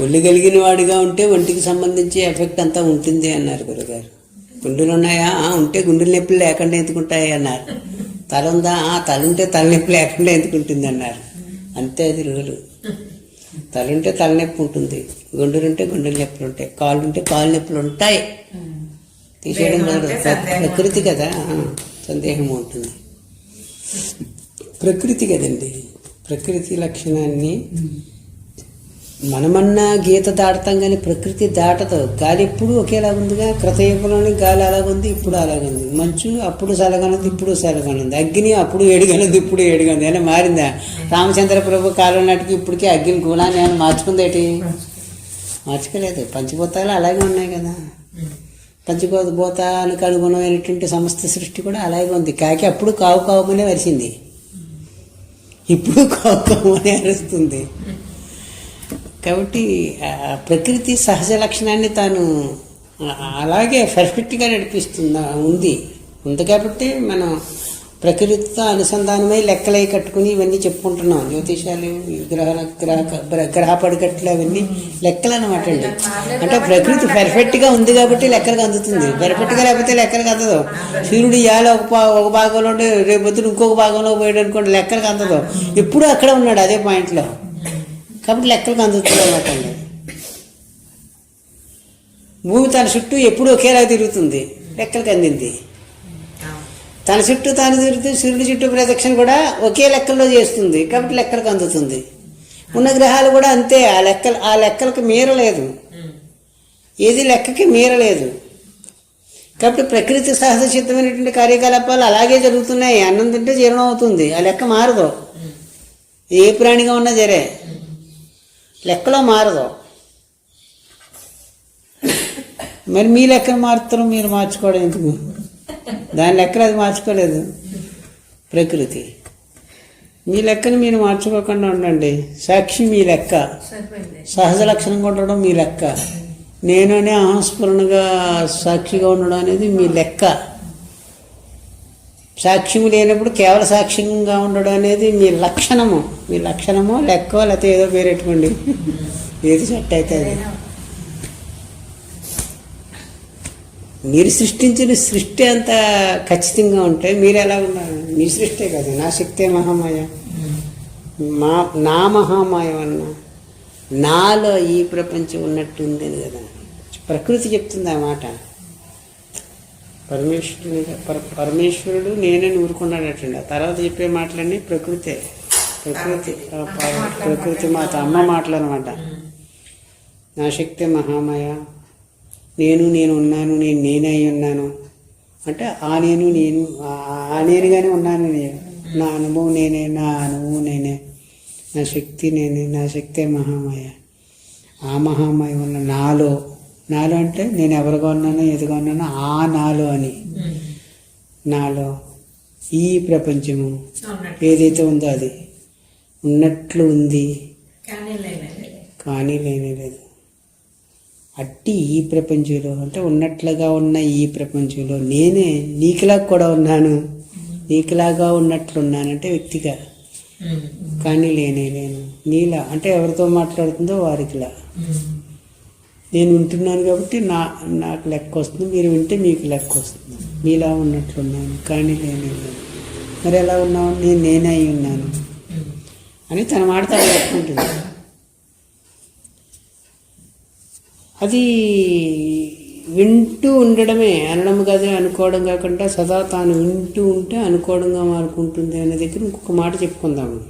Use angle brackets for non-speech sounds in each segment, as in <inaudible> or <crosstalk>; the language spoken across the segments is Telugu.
ఒళ్ళు కలిగిన వాడిగా ఉంటే ఒంటికి సంబంధించి ఎఫెక్ట్ అంతా ఉంటుంది అన్నారు గురుగారు. గుండెలు ఉన్నాయా? ఉంటే గుండెల నొప్పులు లేకుండా ఎందుకుంటాయి అన్నారు. తల ఉందా? ఆ, తల ఉంటే తలనొప్పి లేకుండా ఎందుకుంటుంది అన్నారు. అంతే అది రూలు. తల ఉంటే తలనొప్పి ఉంటుంది గుండెలు ఉంటే గుండెల నొప్పులు ఉంటాయి కాళ్ళు ఉంటే కాళ్ళు నొప్పులు ఉంటాయి. తీసేయడం. ప్రకృతి కదా సందేహం ఉంటుంది. ప్రకృతి కదండి ప్రకృతి లక్షణాన్ని మనమన్నా గీత దాటతాం కానీ ప్రకృతి దాటదు. గాలి ఎప్పుడు ఒకేలా ఉందిగా కృతయుగంలోని గాలి అలాగుంది ఇప్పుడు అలాగుంది. మంచు అప్పుడు సలగనుంది ఇప్పుడు సలగనుంది. అగ్ని అప్పుడు ఏడుగనుంది ఇప్పుడు ఏడుగనుంది. అని మారిందా? రామచంద్ర ప్రభు కాలం నాటికి ఇప్పటికీ అగ్ని కూడా ఏమైనా మార్చుకుందేటి మార్చుకోలేదు. పంచభూతాలు అలాగే ఉన్నాయి కదా. పంచభూతాలకు అనుగుణమైనటువంటి సమస్త సృష్టి కూడా అలాగే ఉంది. కాకి అప్పుడు కావు కావుమనే వరిసింది ఇప్పుడు కావు కావుమనే అరుస్తుంది. కాబట్టి ప్రకృతి సహజ లక్షణాన్ని తాను అలాగే పర్ఫెక్ట్గా నడిపిస్తుందా ఉంది. ఉంది కాబట్టి మనం ప్రకృతితో అనుసంధానమై లెక్కలై కట్టుకుని ఇవన్నీ చెప్పుకుంటున్నాం. జ్యోతిషాలు గ్రహ గ్రహ- గ్రహ పడికట్లు అవన్నీ లెక్కలు అనమాట అండి. అంటే ప్రకృతి పెర్ఫెక్ట్గా ఉంది కాబట్టి లెక్కలకు అందుతుంది. పెర్ఫెక్ట్గా లేకపోతే లెక్కలకు అందదు. సూర్యుడు ఇవాళ ఒక ఒక భాగంలో ఉండి రేపు ఇంకొక భాగంలో పోయాడు అనుకోండి లెక్కలకు అందదు. ఎప్పుడూ అక్కడే ఉన్నాడు అదే పాయింట్లో కాబట్టి లెక్కలకు అందుతుంది అన్నమాట అండి. భూమి తన చుట్టూ ఎప్పుడూ ఒకేలా తిరుగుతుంది. లెక్కలకు అందింది. తన చుట్టూ తాను తిరుగుతూ సూర్యుడి చుట్టూ ప్రదక్షిణ కూడా ఒకే లెక్కల్లో చేస్తుంది. కాబట్టి లెక్కలకు అందుతుంది. ఉన్న గ్రహాలు కూడా అంతే. ఆ లెక్కలు ఆ లెక్కలకు మీరలేదు ఏది లెక్కకి మీరలేదు కాబట్టి ప్రకృతి సహజ సిద్ధమైనటువంటి కార్యకలాపాలు అలాగే జరుగుతున్నాయి. అన్నం తింటే జీర్ణం అవుతుంది. ఆ లెక్క మారదు. ఏ ప్రాణిగా ఉన్నా జరే లెక్కలో మారదు. మరి మీ లెక్కను మారుతారు మీరు మార్చుకోవడం ఎందుకు? దాని లెక్కలు అది మార్చుకోలేదు. ప్రకృతి. మీ లెక్కను మీరు మార్చుకోకుండా ఉండండి. సాక్షి మీ లెక్క. సహజ లక్షణంగా ఉండడం మీ లెక్క. నేను అనే అహంస్ఫురణగా సాక్షిగా ఉండడం అనేది మీ లెక్క. సాక్ష్యము లేనప్పుడు కేవల సాక్ష్యంగా ఉండడం అనేది మీ లక్షణము. మీ లక్షణము లెక్క లేకపోతే ఏదో పేరెట్టుకోండి ఏది సెట్ అవుతుంది? మీరు సృష్టించిన సృష్టి అంత ఖచ్చితంగా ఉంటే మీరు ఎలా ఉన్నారు మీ సృష్టే కదా. నా శక్తే మహామాయ. మా నా మహామాయం అన్న. నాలో ఈ ప్రపంచం ఉన్నట్టు ఉంది కదా. ప్రకృతి చెప్తుంది ఆ మాట. పరమేశ్వరుని పర పరమేశ్వరుడు నేనని ఊరుకున్నాడటండి ఆ తర్వాత చెప్పే మాటలన్నీ ప్రకృతే. ప్రకృతి ప్రకృతి మాత అమ్మ మాటలు అనమాట నా శక్తి మహామాయ. నేను నేను ఉన్నాను నేను నేనే అయి ఉన్నాను. అంటే ఆ నేను నేను ఆ- ఆ నేనుగానే ఉన్నాను నేను. నా అనుభవం నేనే నా అనుభవం నేనే. నా శక్తి నేనే నా శక్తే మహామాయ. ఆ మహామాయ ఉన్న నాలో నాలో అంటే నేను ఎవరుగా ఉన్నానో ఎదుగా ఉన్నానో ఆ నాలో అని. నాలో ఈ ప్రపంచము ఏదైతే ఉందో అది ఉన్నట్లు ఉంది. కానీ లేనే లేదు. అట్టి ఈ ప్రపంచంలో అంటే ఉన్నట్లుగా ఉన్న ఈ ప్రపంచంలో నేనే నీకులా కూడా ఉన్నాను. నీకులాగా ఉన్నట్లున్నానంటే వ్యక్తిగా. కానీ లేనే లేను. నీలా అంటే ఎవరితో మాట్లాడుతుందో వారికిలా. నేను వింటున్నాను కాబట్టి నా నాకు లెక్క వస్తుంది. మీరు వింటే మీకు లెక్క వస్తుంది. మీలా ఉన్నట్లున్నాను కానీ లేనే. లేదు మరి ఎలా ఉన్నావు? నేను నేనే అయి ఉన్నాను. అని తన మాట తను చెప్పుకుంటుంది. అది వింటూ ఉండడమే. అనడం కాదే అనుకోవడం కాకుండా సదా తాను వింటూ ఉంటే అనుకోవడంగా మారుకుంటుంది అనే దగ్గర ఇంకొక మాట చెప్పుకుందాము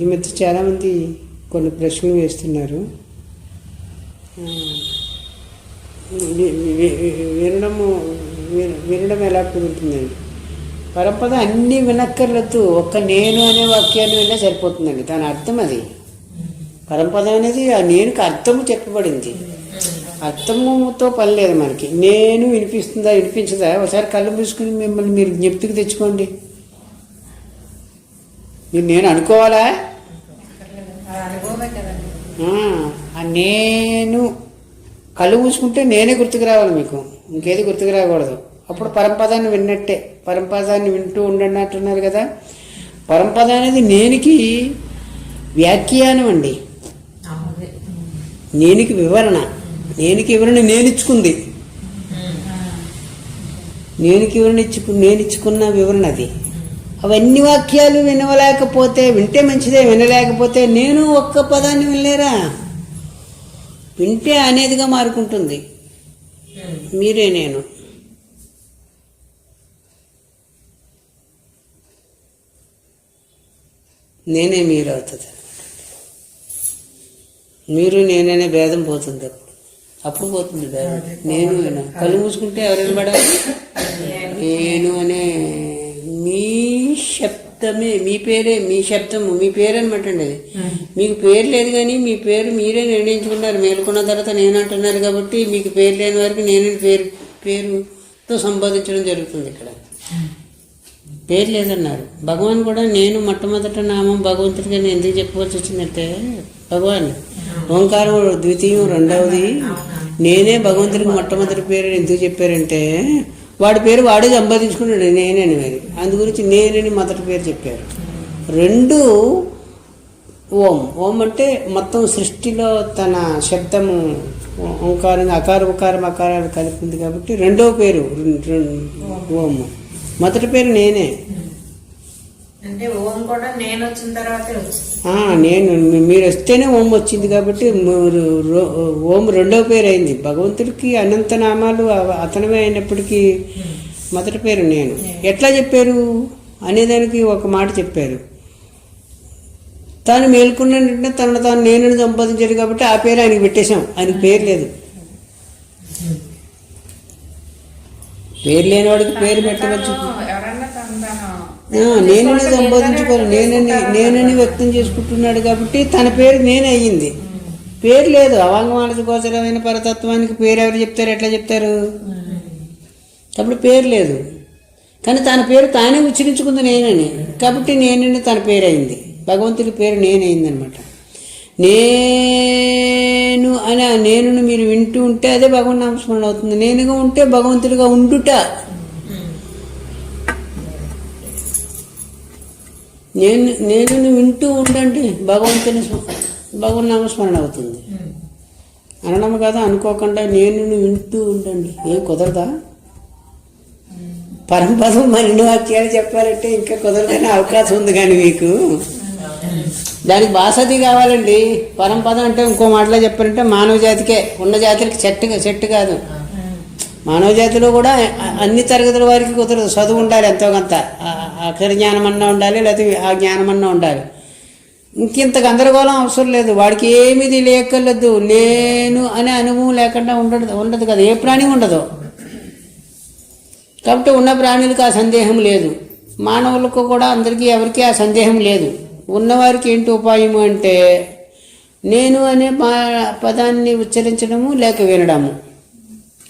ఈ మధ్య చాలామంది కొన్ని ప్రశ్నలు వేస్తున్నారు. వినడము విన- వినడం ఎలా కుదురుతుందండి? పరపద అన్నీ వినక్కర్లేదు. ఒక్క నేను అనే వాక్యాన్ని విన్నా సరిపోతుందండి. దాని అర్థం అది. పరపదం అనేది ఆ నేనుకి అర్థము చెప్పబడింది. అర్థముతో పని లేదు మనకి. నేను వినిపిస్తుందా వినిపించదా? ఒకసారి కళ్ళు మూసుకుని మిమ్మల్ని మీరు జ్ఞప్తికి తెచ్చుకోండి. మీరు నేను అనుకోవాలా? నేను కళ్ళు మూసుకుంటే నేనే గుర్తుకు రావాలి మీకు. ఇంకేది గుర్తుకు రాకూడదు. అప్పుడు పరంపదాన్ని విన్నట్టే. పరంపదాన్ని వింటూ ఉండండి అంటున్నారు కదా. పరంపద అనేది నేనికి వ్యాఖ్యానం అండి నేనుకి వివరణ. నేనుకి వివరణ నేను ఇచ్చుకుంది నేనుకి వివరణ ఇచ్చుకు నేను ఇచ్చుకున్న వివరణ అది. అవన్నీ వాక్యాలు వినవలేకపోతే వింటే మంచిదే వినలేకపోతే నేను ఒక్క పదాన్ని వినలేరా? వింటే అనేదిగా మారుకుంటుంది. మీరే నేను. నేనే మీరు అవుతుంది. మీరు నేననే భేదం పోతుంది అప్పుడు. అప్పుడు పోతుంది భేదం. నేను నేను కళ్ళు మూసుకుంటే ఎవరు పడాలి నేను అనే శబ్దమే మీ పేరే మీ శబ్దము మీ పేరు అనమాట అండి అది మీకు పేరు లేదు కానీ మీ పేరు మీరే నిర్ణయించుకున్నారు. మేలుకున్న తర్వాత నేను అంటున్నారు కాబట్టి మీకు పేరు లేని వారికి నేను పేరు పేరుతో సంబోధించడం జరుగుతుంది ఇక్కడ. పేరు లేదన్నారు. భగవాన్ కూడా నేను మొట్టమొదట నామం భగవంతుడికి నేను ఎందుకు చెప్పవలసి వచ్చిందంటే భగవాన్ ఓంకారం ద్వితీయం రెండవది నేనే భగవంతుడికి మొట్టమొదటి పేరు ఎందుకు చెప్పారంటే వాడి పేరు వాడే సంపాదించుకున్నాడు నేనని మరి. అందు గురించి నేనని మొదటి పేరు చెప్పారు. రెండు ఓం. ఓం అంటే మొత్తం సృష్టిలో తన శబ్దము ఓంకారం అకార ఉకారం అకారాలు కలిపింది కాబట్టి రెండో పేరు ఓం. మొదటి పేరు నేనే. అంటే ఓం కూడా నేను వచ్చిన తర్వాతే నేను మీరు వస్తేనే ఓం వచ్చింది కాబట్టి ఓం రెండో పేరు అయింది. భగవంతుడికి అనంత నామాలు అవ- అతనమే అయినప్పటికీ మొదటి పేరు నేను. ఎట్లా చెప్పారు? అనేదానికి ఒక మాట చెప్పారు. తాను మేల్కొన్నాడంటే తనను తాను నేను సంపాదించాడు కాబట్టి ఆ పేరు ఆయనకి పెట్టేశాం. ఆయనకి పేరు లేదు. పేరు లేనివాడికి పేరు పెట్టవచ్చు తను తను ఆ, నేనని నేనని నేనని వ్యక్తం చేసుకుంటున్నాడు కాబట్టి తన పేరు నేనే అయ్యింది. పేరు లేదు. అవాంగమానస గోచరమైన పరతత్వానికి పేరు ఎవరు చెప్తారు? ఎట్లా చెప్తారు? అప్పుడు పేరు లేదు. కానీ తన పేరు తానే ఉచ్చరించుకుంది నేనని. కాబట్టి నేనని తన పేరు అయింది. భగవంతుడి పేరు నేనైంది అనమాట నేను అని ఆ నేనుని మీరు వింటూ ఉంటే అదే భగవన్ నామస్మరణ అవుతుంది. నేనుగా ఉంటే భగవంతుడిగా ఉండుట. నేను నేను వింటూ ఉండండి. భగవంతుని స్మ- భగవన్ నామస్మరణ అవుతుంది. అనడం కదా? అనుకోకుండా నేను వింటూ ఉండండి. ఏం కుదరదా? పరంపదం మరిన్ని వాక్యాలు చెప్పాలంటే ఇంకా కుదరదనే అవకాశం ఉంది కానీ మీకు. దానికి బాసతి కావాలండి. పరంపదం అంటే ఇంకో మాటలో చెప్పారంటే మానవ జాతికే ఉన్న జాతికి చెట్టు చెట్టు కాదు. మానవ జాతిలో కూడా అన్ని తరగతుల వారికి కుదరదు. చదువు ఉండాలి ఎంతో కొంత. అక్షర జ్ఞానం అన్నా ఉండాలి లేకపోతే ఆ జ్ఞానం అన్నా ఉండాలి. ఇంకింత గందరగోళం అవసరం లేదు. వాడికి ఏమిది లేకలేదు నేను అనే అనుభవం లేకుండా ఉండదు ఉండదు కదా. ఏ ప్రాణి ఉండదు. కాబట్టి ఉన్న ప్రాణులకు ఆ సందేహం లేదు. మానవులకు కూడా అందరికీ ఎవరికీ ఆ సందేహం లేదు. ఉన్నవారికి ఏంటి ఉపాయము అంటే నేను అనే పదాన్ని ఉచ్చరించడము లేక వినడము.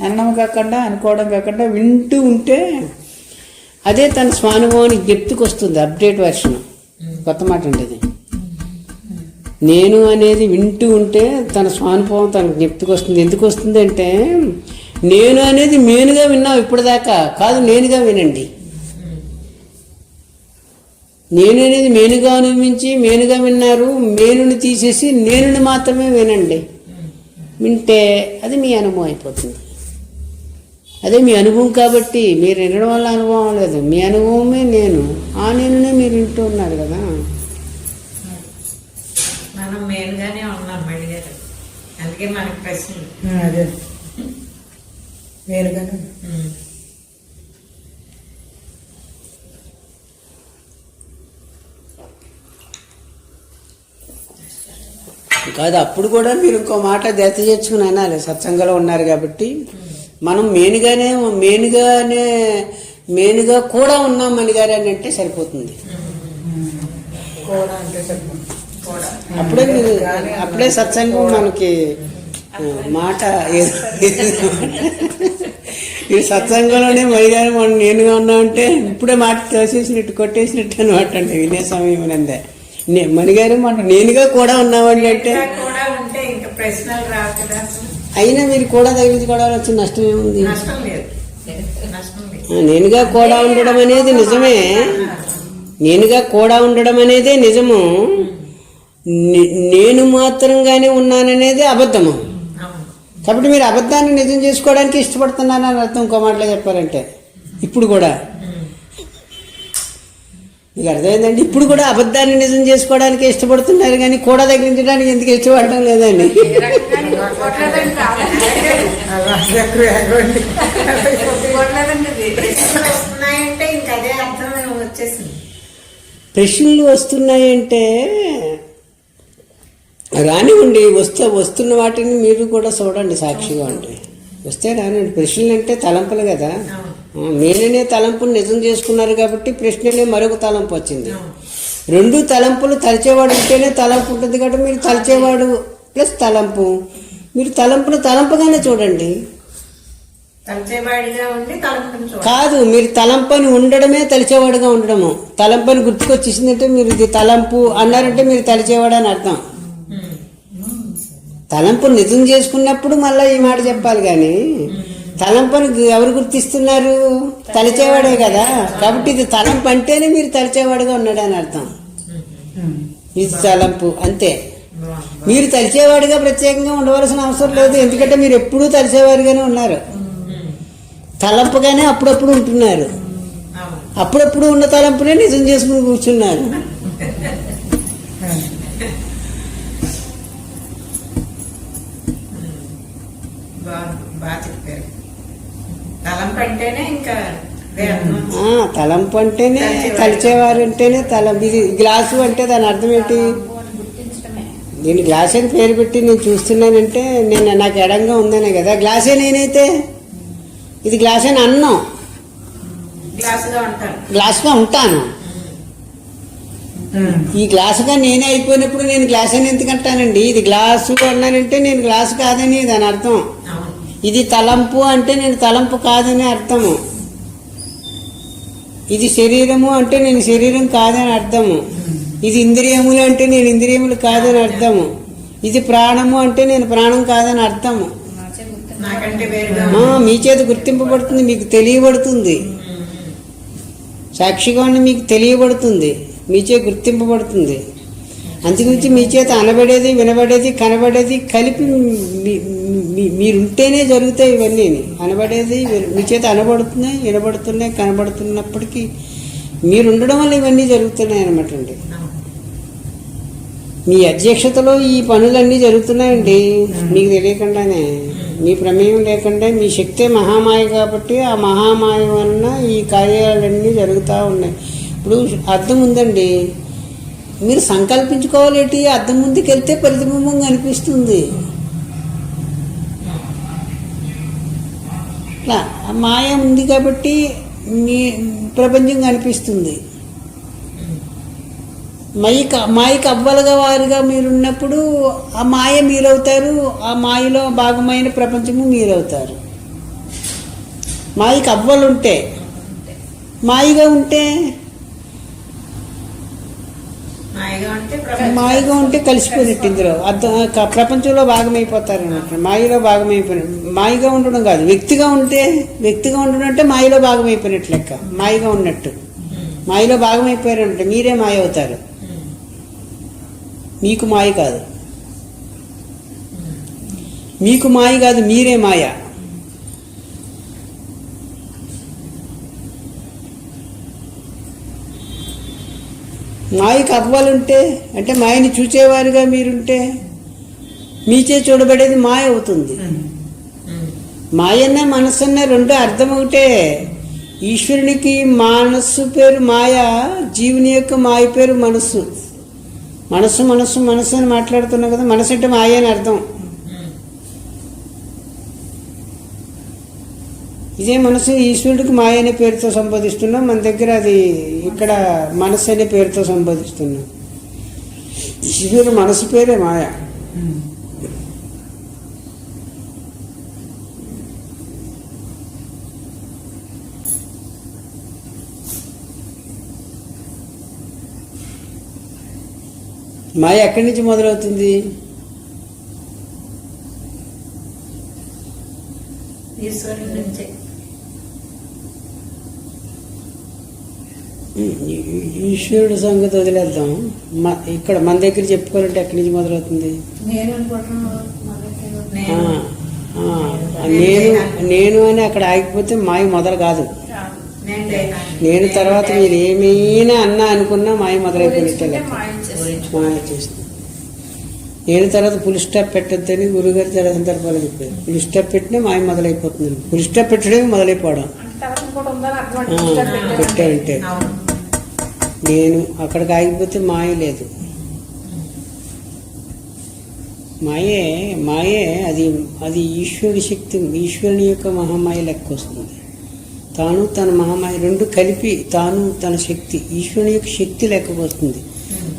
అన్నం కాకుండా అనుకోవడం కాకుండా వింటూ ఉంటే అదే తన స్వానుభవానికి గుర్తుకొస్తుంది అప్డేట్ వర్షన్. కొత్త మాట అండి నేను అనేది వింటూ ఉంటే తన స్వానుభవం తన జ్ఞప్తికి వస్తుంది ఎందుకు వస్తుంది అంటే నేను అనేది మేనుగా విన్నావు ఇప్పటిదాకా. కాదు నేనుగా వినండి. నేను అనేది మేనుగా అనుభవించి మేనుగా విన్నారు. మేనుని తీసేసి నేనుని మాత్రమే వినండి. వింటే అది మీ అనుభవం అయిపోతుంది. అదే మీ అనుభవం కాబట్టి మీరు వినడం వల్ల అనుభవం లేదు. మీ అనుభవమే నేను. ఆ నేనునే మీరు వింటూ ఉన్నారు కదా. మనం మేలుగానే ఉన్నాం మళ్ళీ గారు. అందుకే మనకు అదే. వేరుగానే కాదు అప్పుడు కూడా మీరు ఇంకో మాట జత చేర్చుకుని అనాలి. సత్సంగంలో ఉన్నారు కాబట్టి. మనం మేనుగానే మేనుగానే మేనుగా కూడా ఉన్నాం మణిగారు అని అంటే సరిపోతుంది. అప్పుడే మీరు అప్పుడే సత్సంగం మనకి మాట ఈ సత్సంగంలోనే మణిగారు మనం నేనుగా ఉన్నా అంటే ఇప్పుడే మాట తోసేసినట్టు కొట్టేసినట్టు అనమాట అండి వినే సమయం నందే నే- మణిగారు మాట నేనుగా కూడా ఉన్నామండి అంటే. ప్రశ్నలు రావు కదా అసలు. అయినా మీరు కూడా తగిలించుకోవడం వచ్చిన నష్టం ఏముంది? నష్టం ఆ, నేనుగా కూడా ఉండడం అనేది నిజమే. నేనుగా కూడా ఉండడం అనేదే నిజము. నేను మాత్రంగానే ఉన్నాననేది అబద్ధము. కాబట్టి మీరు అబద్ధాన్ని నిజం చేసుకోవడానికి ఇష్టపడుతున్నానని అర్థం ఇంకో మాటలో చెప్పాలంటే. ఇప్పుడు కూడా. మీకు అర్థమైందండి? ఇప్పుడు కూడా అబద్ధాన్ని నిజం చేసుకోవడానికి ఇష్టపడుతున్నారు కానీ కూడా తగ్గించడానికి ఎందుకు ఇష్టపడడం లేదండి. ప్రశ్నలు వస్తున్నాయంటే రానివ్వండి వస్తే వస్తున్న వాటిని మీరు కూడా చూడండి సాక్షిగా ఉండి వస్తే రానివ్వండి. ప్రశ్నలు అంటే తలంపులు కదా. నేననే తలంపుని నిజం చేసుకున్నారు కాబట్టి ప్రశ్నలే మరొక తలంపు వచ్చింది. రెండు తలంపులు తలచేవాడు ఉంటేనే తలంపు ఉంటుంది కాబట్టి మీరు తలచేవాడు ప్లస్ తలంపు. మీరు తలంపును తలంపుగానే చూడండి. కాదు మీరు తలంపని ఉండడమే తలిచేవాడుగా ఉండడము. తలంపని గుర్తుకొచ్చేసిందంటే మీరు ఇది తలంపు అన్నారంటే మీరు తలిచేవాడు అని అర్థం. తలంపు నిజం చేసుకున్నప్పుడు మళ్ళీ ఈ మాట చెప్పాలి కానీ తలంపని ఎవరు గుర్తిస్తున్నారు? తలిచేవాడే కదా. కాబట్టి ఇది తలంపు అంటేనే మీరు తలిచేవాడుగా ఉన్నాడు అని అర్థం. ఇది తలంపు అంతే. మీరు తలిచేవాడిగా ప్రత్యేకంగా ఉండవలసిన అవసరం లేదు. ఎందుకంటే మీరు ఎప్పుడూ తలిచేవాడిగానే ఉన్నారు. తలంపుగానే అప్పుడప్పుడు ఉంటున్నారు. అప్పుడప్పుడు ఉన్న తలంపునే నిజం చేసుకుని కూర్చున్నారు. <laughs> తలంపు అంటేనే ఇంకా తలంపు తలిచేవారు అంటేనే తలం ఇది గ్లాసు అంటే దాని అర్థం ఏంటి? నేను గ్లాస్ అని పేరు పెట్టి నేను చూస్తున్నానంటే నేను నాకు ఎడంగా ఉందనే కదా. గ్లాసే నేనైతే? ఇది గ్లాస్ అని అన్నం. గ్లాసుగా ఉంటాను. ఈ గ్లాసుగా నేనే అయిపోయినప్పుడు నేను గ్లాస్ అని ఎందుకు అంటానండి? ఇది గ్లాసు అన్నానంటే నేను గ్లాసు కాదని దాని అర్థం. ఇది తలంపు అంటే నేను తలంపు కాదని అర్థము. ఇది శరీరము అంటే నేను శరీరం కాదని అర్థము. ఇది ఇంద్రియములు అంటే నేను ఇంద్రియములు కాదని అర్థము. ఇది ప్రాణము అంటే నేను ప్రాణం కాదని అర్థము. మీ చేత గుర్తింపబడుతుంది మీకు తెలియబడుతుంది. సాక్షిగా మీకు తెలియబడుతుంది. మీ చేత గుర్తింపబడుతుంది. అందుగురించి మీ చేత అనబడేది వినబడేది కనబడేది కలిపి మీరుంటేనే జరుగుతాయి ఇవన్నీ. అనబడేది మీ చేత అనబడుతున్నాయి వినబడుతున్నాయి కనబడుతున్నప్పటికీ మీరు ఉండడం వల్ల ఇవన్నీ జరుగుతున్నాయి అనమాట అండి. మీ అధ్యక్షతలో ఈ పనులన్నీ జరుగుతున్నాయండి. మీకు తెలియకుండానే. మీ ప్రమేయం లేకుండా మీ శక్తే మహామాయ కాబట్టి ఆ మహామాయ వలన ఈ కార్యాలన్నీ జరుగుతూ ఉన్నాయి. ఇప్పుడు అర్థం ఉందండి. మీరు సంకల్పించుకోవాలేటి అర్థం ముందుకు వెళ్తే ప్రతిబింబం కనిపిస్తుంది. ఇట్లా ఆ మాయ ఉంది కాబట్టి మీ ప్రపంచం కనిపిస్తుంది. మైక మాయకు అవ్వలుగా వారుగా మీరున్నప్పుడు ఆ మాయ మీరవుతారు ఆ మాయలో భాగమైన ప్రపంచము మీరవుతారు. మాయకు అవ్వలు ఉంటే మాయగా ఉంటే మాయగా ఉంటే కలిసిపోయినట్టు ఇందులో. అర్థం ప్రపంచంలో భాగమైపోతారు అన్నమాట మాయలో భాగమైపోయిన మాయగా ఉండడం కాదు. వ్యక్తిగా ఉంటే వ్యక్తిగా ఉండడం అంటే మాయలో భాగమైపోయినట్టు లెక్క. మాయగా ఉన్నట్టు. మాయలో భాగమైపోయారు అంటే మీరే మాయ అవుతారు మీకు మాయ కాదు. మీకు మాయ కాదు మీరే మాయ. మాయకు అవ్వాలంటే అంటే మాయని చూచేవారుగా మీరుంటే మీచే చూడబడేది మాయ అవుతుంది. మాయన్న మనస్సన్న రెండు అర్థం ఒకటే ఈశ్వరునికి మనస్సు పేరు మాయ జీవుని యొక్క మాయ పేరు మనస్సు. మనస్సు మనస్సు మనస్సు అని మాట్లాడుతున్నాం కదా మనసు అంటే మాయ అని అర్థం. ఇదే మనసు ఈశ్వరుడికి మాయ అనే పేరుతో సంబోధిస్తున్నాం. మన దగ్గర అది ఇక్కడ మనసు అనే పేరుతో సంబోధిస్తున్నాం. ఈశ్వరుడు మనసు పేరే మాయ. మాయ ఎక్కడి నుంచి మొదలవుతుంది? ఈశ్వరుడి నుంచే ఈ- ఈ- ఈశ్వరుడు సంగతి వదిలేద్దాం. మ- ఇక్కడ మన దగ్గర చెప్పుకోవాలంటే ఎక్కడి నుంచి మొదలవుతుంది? నేను నేను. ఆ, నేను నేను అని అక్కడ ఆగిపోతే మాయ మొదలు కాదు. నేను తర్వాత మీరు ఏమైనా అన్నా అనుకున్నా మాయ మొదలైపోయినట్టే. మాయ చేస్తుంది. నేను తర్వాత ఫుల్ స్టాప్ పెట్టొద్దని గురుగారు చాలా సందర్భాలు చెప్పారు. ఫుల్ స్టాప్ పెట్టినా మాయ మొదలైపోతుంది ఫుల్ స్టాప్ పెట్టడమే మొదలైపోవడం. పెట్టారంటే. నేను అక్కడికి ఆగిపోతే మాయ లేదు. మాయే మాయే అది అది ఈశ్వరుడి శక్తి ఈశ్వరుని యొక్క మహామాయ లెక్క వస్తుంది. తాను తన మహామాయ రెండు కలిపి తాను తన శక్తి ఈశ్వరుని యొక్క శక్తి లెక్కకు వస్తుంది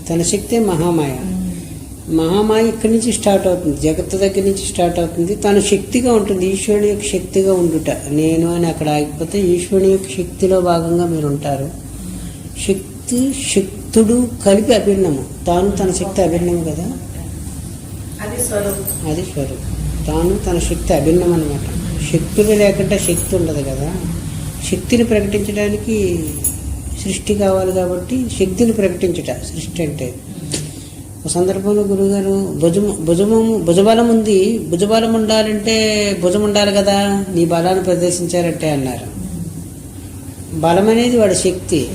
తన శక్తే మహామాయ. మహామాయ ఇక్కడి నుంచి స్టార్ట్ అవుతుంది. జగత్ దగ్గర నుంచి స్టార్ట్ అవుతుంది. తన శక్తిగా ఉంటుంది ఈశ్వరుని యొక్క శక్తిగా ఉండుట. నేను అని అక్కడ ఆగిపోతే ఈశ్వరుని యొక్క శక్తిలో భాగంగా మీరు ఉంటారు. శక్తి శక్తుడు కలిపి అభిన్నము. తాను తన శక్తి అభిన్నము కదా? అది స్వరూపం. అది స్వరూపం. తాను తన శక్తి అభిన్నం అనమాట శక్తులు లేకుండా శక్తి ఉండదు కదా? శక్తిని ప్రకటించడానికి సృష్టి కావాలి కాబట్టి శక్తిని ప్రకటించుట సృష్టి అంటే. ఒక సందర్భంలో గురుగారు భుజము భుజము భుజబలం ఉంది. భుజబలం ఉండాలంటే భుజం ఉండాలి కదా? నీ బలాన్ని ప్రదర్శించారంటే అన్నారు. బలం అనేది వాడి శక్తి.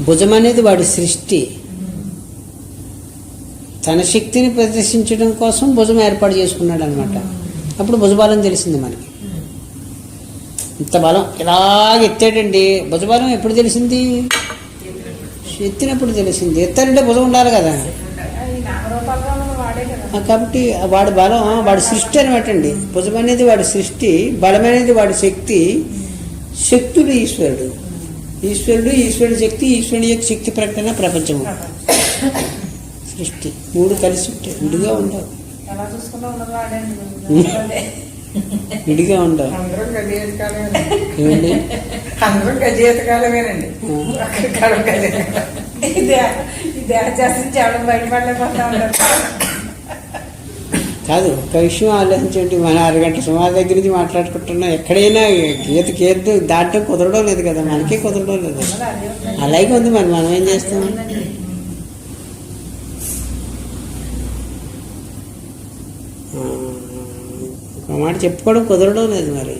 భుజం అనేది వాడి సృష్టి. తన శక్తిని ప్రదర్శించడం కోసం భుజం ఏర్పాటు చేసుకున్నాడు అనమాట అప్పుడు భుజబలం తెలిసింది మనకి. ఇంత బలం ఇలాగ ఎత్తాడండి భుజబలం ఎప్పుడు తెలిసింది? ఎత్తినప్పుడు తెలిసింది. ఎత్తారంటే భుజం ఉండాలి కదా. కాబట్టి వాడి బలం వాడి సృష్టి అనమాట అండి. భుజం అనేది వాడి సృష్టి బలం అనేది వాడి శక్తి శక్తుడు ఈశ్వరుడు. ఈశ్వరుడు ఈశ్వరుడి శక్తి ఈశ్వరుని యొక్క శక్తి ప్రకటన ప్రపంచము. సృష్టి. మూడు కలిసి ఉంటాయి విడిగా ఉండవు. <laughs> విడిగా ఉండవు. ఏమండి? అందరం గజేతకాలమేనండి. ఇదే ఇదే బయటపడలేకపోతా ఉంటారు. కాదు ఒక విషయం ఆలోచించండి. మన అరగంట సుమారు దగ్గర నుంచి మాట్లాడుకుంటున్నా ఎక్కడైనా గీత గీత దాటం కుదరడం లేదు కదా మనకే కుదరడం లేదు. అలాగే ఉంది మరి మనం ఏం చేస్తాం? ఒక మాట చెప్పుకోవడం కుదరడం లేదు మరి.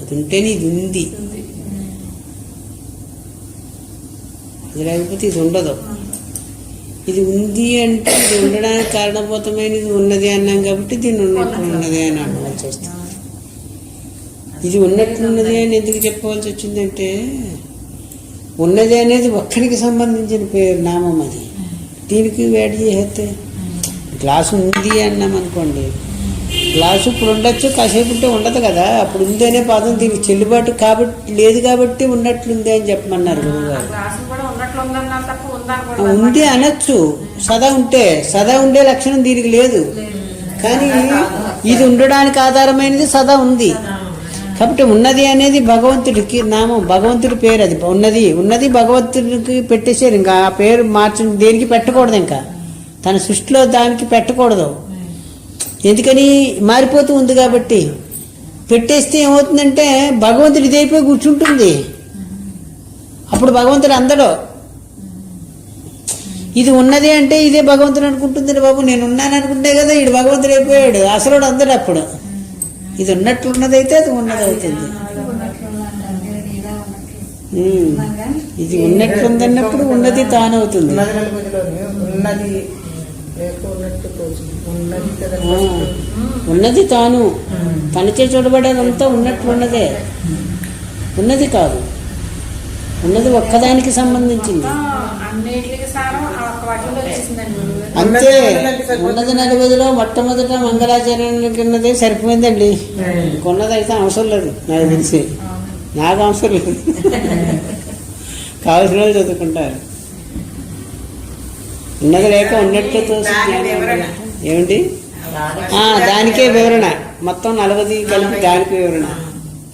అది ఉంటేనే ఇది ఉంది. అది లేకపోతే ఇది ఉండదు. ఇది ఉంది అంటే ఇది ఉండడానికి కారణభూతమైనది ఉన్నది అన్నాం కాబట్టి దీన్ని ఉన్నట్లు ఉన్నది అని అనవలసి వస్తుంది ఇది ఉన్నట్లున్నది అని ఎందుకు చెప్పవలసి వచ్చిందంటే ఉన్నది అనేది ఒక్కరికి సంబంధించిన పేరు నామం అది. దీనికి వేడి చేస్తే గ్లాసు ఉంది అన్నాం అనుకోండి గ్లాసు ఇప్పుడు ఉండొచ్చు కాసేపు ఉంటే ఉండదు కదా. అప్పుడు ఉంది అనే పదం దీనికి చెల్లుబాటు కాబట్టి లేదు కాబట్టి ఉన్నట్లుంది అని చెప్పమన్నారు గురువుగారు. ఉంది అనొచ్చు. సదా ఉంటే సదా ఉండే లక్షణం దీనికి లేదు. కానీ ఇది ఉండడానికి ఆధారమైనది సదా ఉంది. కాబట్టి ఉన్నది అనేది భగవంతుడికి నామం భగవంతుడి పేరు అది. ఉన్నది ఉన్నది భగవంతుడికి పెట్టేశారు ఇంకా. ఆ పేరు మార్చి దేనికి పెట్టకూడదు ఇంకా. తన సృష్టిలో దానికి పెట్టకూడదు. ఎందుకని మారిపోతూ ఉంది కాబట్టి పెట్టేస్తే ఏమవుతుందంటే భగవంతుడి ఇదైపోయి కూర్చుంటుంది. అప్పుడు భగవంతుడు అందడో. ఇది ఉన్నది అంటే ఇదే భగవంతుడు అనుకుంటుంది బాబు. నేను ఉన్నాను అనుకుంటే కదా ఈడు భగవంతుడు అయిపోయాడు. అసలు అందడు అప్పుడు. ఇది ఉన్నట్లున్నదైతే అది ఉన్నది అవుతుంది. ఇది ఉన్నట్లుందన్నప్పుడు ఉన్నది తానవుతుంది. ఉన్నది ఉన్నది ఉన్నది ఉన్నది తాను తనచే చూడబడేదంతా ఉన్నట్లున్నదే ఉన్నది. కాదు. ఉన్నది ఒక్కదానికి సంబంధించింది. అంతే. ఉన్నది నలుగురిలో మొట్టమొదట మంగళాచరణ కిందదే సరిపోయిందండి. కొన్నది అయితే అవసరం లేదు నాకు తెలిసి. నాకు అవసరం లేదు. <laughs> కావాల్సిన వాళ్ళు చదువుకుంటారు. ఉన్నది లేక ఉన్నట్టు తోసి. ఏమిటి దానికే వివరణ. మొత్తం నలభై కలిపి దానికి వివరణ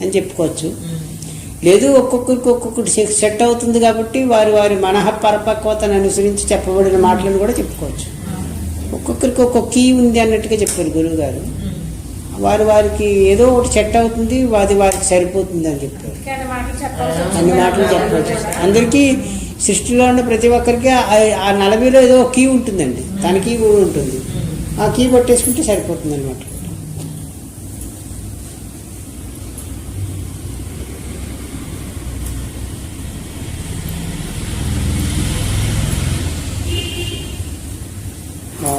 అని చెప్పుకోవచ్చు. లేదు ఒక్కొక్కరికి ఒక్కొక్కటి సెట్ అవుతుంది కాబట్టి వారి వారి మనః పరిపక్వతను అనుసరించి చెప్పబడిన మాటలను కూడా చెప్పుకోవచ్చు. ఒక్కొక్కరికి ఒక్కొక్క కీ ఉంది అన్నట్టుగా చెప్పారు గురువు గారు వారి వారికి ఏదో ఒకటి సెట్ అవుతుంది వాది వారికి సరిపోతుంది అని చెప్పారు. అన్ని మాటలు చెప్పవచ్చు అందరికీ సృష్టిలో ఉన్న ప్రతి ఒక్కరికి ఆ- ఆ నలభైలో ఏదో ఒక కీ ఉంటుందండి. తన కీ కూడా ఉంటుంది. ఆ కీ కొట్టేసుకుంటే సరిపోతుంది అనమాట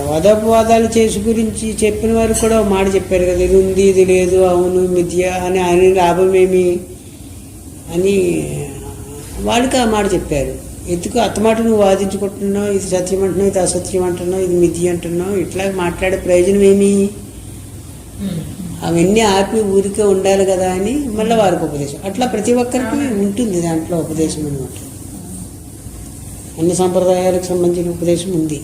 వాదోపవాదాలు చేసి గురించి చెప్పిన వారు కూడా ఒక మాట చెప్పారు కదా ఇది ఉంది ఇది లేదు అవును మిథ్య అని ఆయన లాభమేమి? అని వాళ్ళకి ఆ మాట చెప్పారు. ఎందుకు అత్తమాట నువ్వు వాదించుకుంటున్నావు? ఇది సత్యం అంటున్నావు ఇది అసత్యం అంటున్నావు ఇది మిథి అంటున్నావు? ఇట్లా మాట్లాడే ప్రయోజనం ఏమి? అవన్నీ ఆపి ఊరికే ఉండాలి కదా అని మళ్ళీ వారికి ఉపదేశం. అట్లా ప్రతి ఒక్కరికి ఉంటుంది దాంట్లో ఉపదేశం అనమాట అన్ని సంప్రదాయాలకు సంబంధించిన ఉపదేశం ఉంది.